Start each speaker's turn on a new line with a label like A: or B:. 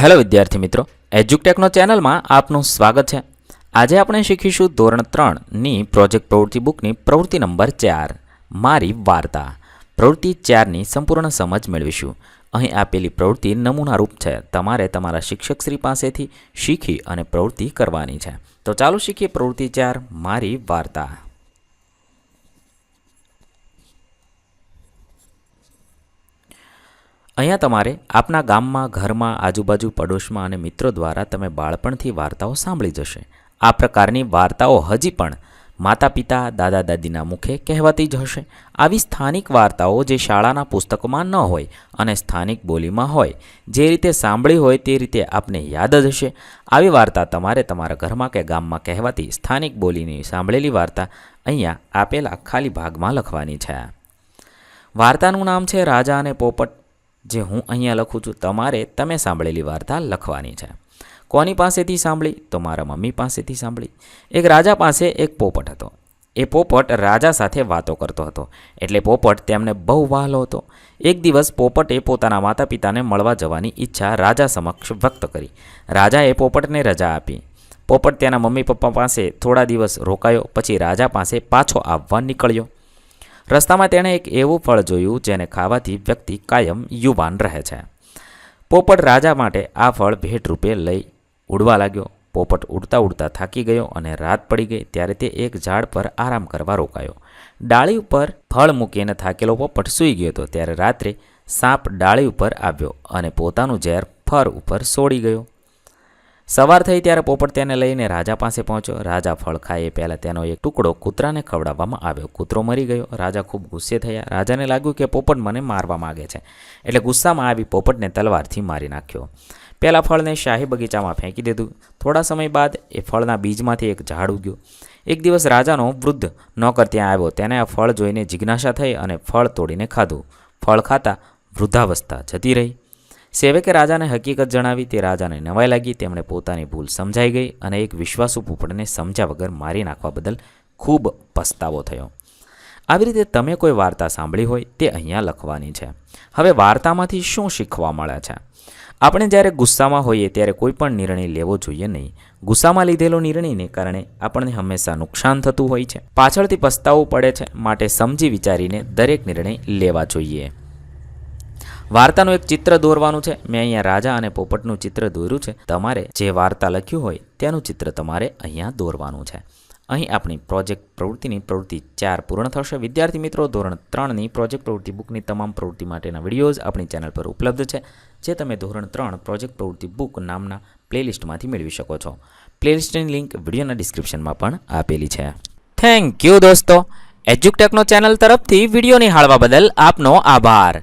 A: Hello વિદ્યાર્થી મિત્રો એજ્યુટેકનો ચેનલમાં આપનું સ્વાગત છે. આજે આપણે શીખીશું ધોરણ ત્રણની પ્રોજેક્ટ પ્રવૃત્તિ બુકની પ્રવૃત્તિ નંબર ચાર, મારી વાર્તા. પ્રવૃત્તિ ચારની સંપૂર્ણ સમજ મેળવીશું. અહીં આપેલી પ્રવૃત્તિ નમૂનારૂપ છે. તમારે તમારા શિક્ષકશ્રી પાસેથી શીખી અને પ્રવૃત્તિ કરવાની છે. તો ચાલો શીખીએ પ્રવૃત્તિ ચાર, મારી વાર્તા. અહીંયા તમારે આપના ગામમાં, ઘરમાં, આજુબાજુ પડોશમાં અને મિત્રો દ્વારા તમે બાળપણથી વાર્તાઓ સાંભળી જશે. આ પ્રકારની વાર્તાઓ હજી પણ માતા પિતા દાદા દાદીના મુખે કહેવાતી જ હશે. આવી સ્થાનિક વાર્તાઓ જે શાળાના પુસ્તકોમાં ન હોય અને સ્થાનિક બોલીમાં હોય, જે રીતે સાંભળી હોય તે રીતે આપને યાદ જ હશે. આવી વાર્તા તમારે તમારા ઘરમાં કે ગામમાં કહેવાતી સ્થાનિક બોલીની સાંભળેલી વાર્તા અહીંયા આપેલા ખાલી ભાગમાં લખવાની છે. વાર્તાનું નામ છે રાજા અને પોપટ જે હું અહીંયા લખું છું, તમારે તમે સાંભળેલી વાર્તા લખવાની છે. કોની પાસેથી સાંભળી? તો મારા મમ્મી પાસેથી સાંભળી. એક રાજા પાસે એક પોપટ હતો. એ પોપટ રાજા સાથે વાતો કરતો હતો. એટલે પોપટ તેમને બહુ વહાલો હતો. એક દિવસ પોપટે પોતાના માતા પિતાને મળવા જવાની ઈચ્છા રાજા સમક્ષ વ્યક્ત કરી. રાજાએ પોપટને રજા આપી. પોપટ તેના મમ્મી પપ્પા પાસે થોડા દિવસ રોકાયો, પછી રાજા પાસે પાછો આવવા નીકળ્યો. રસ્તામાં તેણે એક એવું ફળ જોયું જેને ખાવાથી વ્યક્તિ કાયમ યુવાન રહે છે. પોપટ રાજા માટે આ ફળ ભેટ રૂપે લઈ ઉડવા લાગ્યો. પોપટ ઉડતા ઉડતા થાકી ગયો અને રાત પડી ગઈ ત્યારે તે એક ઝાડ પર આરામ કરવા રોકાયો. ડાળી ઉપર ફળ મૂકીને થાકેલો પોપટ સૂઈ ગયો હતો. ત્યારે રાત્રે સાપ ડાળી ઉપર આવ્યો અને પોતાનું ઝેર ફર ઉપર સોડી ગયો. સવાર થઈ ત્યારે પોપટ તેને લઈને રાજા પાસે પહોંચ્યો. રાજા ફળ ખાય પહેલાં તેનો એક ટુકડો કૂતરાને ખવડાવવામાં આવ્યો. કૂતરો મરી ગયો. રાજા ખૂબ ગુસ્સે થયા. રાજાને લાગ્યું કે પોપટ મને મારવા માગે છે. એટલે ગુસ્સામાં આવી પોપટને તલવારથી મારી નાખ્યો. પહેલાં ફળને શાહી બગીચામાં ફેંકી દીધું. થોડા સમય બાદ એ ફળના બીજમાંથી એક ઝાડ ઉગ્યું. એક દિવસ રાજાનો વૃદ્ધ નોકર ત્યાં આવ્યો. તેને આ ફળ જોઈને જિજ્ઞાસા થઈ અને ફળ તોડીને ખાધું. ફળ ખાતા વૃદ્ધાવસ્થા જતી રહી. સેવકે રાજાને હકીકત જણાવી, તે રાજાને નવાઈ લાગી, તેમણે પોતાની ભૂલ સમજાઈ ગઈ અને એક વિશ્વાસુ પોપટને સમજ્યા વગર મારી નાખવા બદલ ખૂબ પસ્તાવો થયો. આવી રીતે તમે કોઈ વાર્તા સાંભળી હોય, તે અહીંયા લખવાની છે. હવે વાર્તામાંથી શું શીખવા મળે છે? આપણે જ્યારે ગુસ્સામાં હોઈએ, ત્યારે કોઈ પણ નિર્ણય લેવો જોઈએ નહીં. ગુસ્સામાં લીધેલો નિર્ણયને કારણે આપણને હંમેશા નુકસાન થતું હોય છે. પાછળથી પસ્તાવવું પડે છે, માટે સમજી વિચારીને દરેક નિર્ણય લેવા જોઈએ. વાર્તાનું એક ચિત્ર દોરવાનું છે. મેં અહીંયા રાજા અને પોપટનું ચિત્ર દોર્યું છે. તમારે જે વાર્તા લખ્યું હોય તેનું ચિત્ર તમારે અહીંયા દોરવાનું છે. અહીં આપણી પ્રોજેક્ટ પ્રવૃત્તિની પ્રવૃત્તિ ચાર પૂર્ણ થશે. વિદ્યાર્થી મિત્રો, ધોરણ ત્રણની પ્રોજેક્ટ પ્રવૃત્તિ બુકની તમામ પ્રવૃત્તિ માટેના વિડીયોઝ આપણી ચેનલ પર ઉપલબ્ધ છે, જે તમે ધોરણ ત્રણ પ્રોજેક્ટ પ્રવૃત્તિ બુક નામના પ્લેલિસ્ટમાંથી મેળવી શકો છો. પ્લેલિસ્ટની લિંક વિડીયોના ડિસ્ક્રિપ્શનમાં પણ આપેલી છે. થેન્ક યુ દોસ્તો. એજ્યુકટેકનો ચેનલ તરફથી વીડિયો નિહાળવા બદલ આપનો આભાર.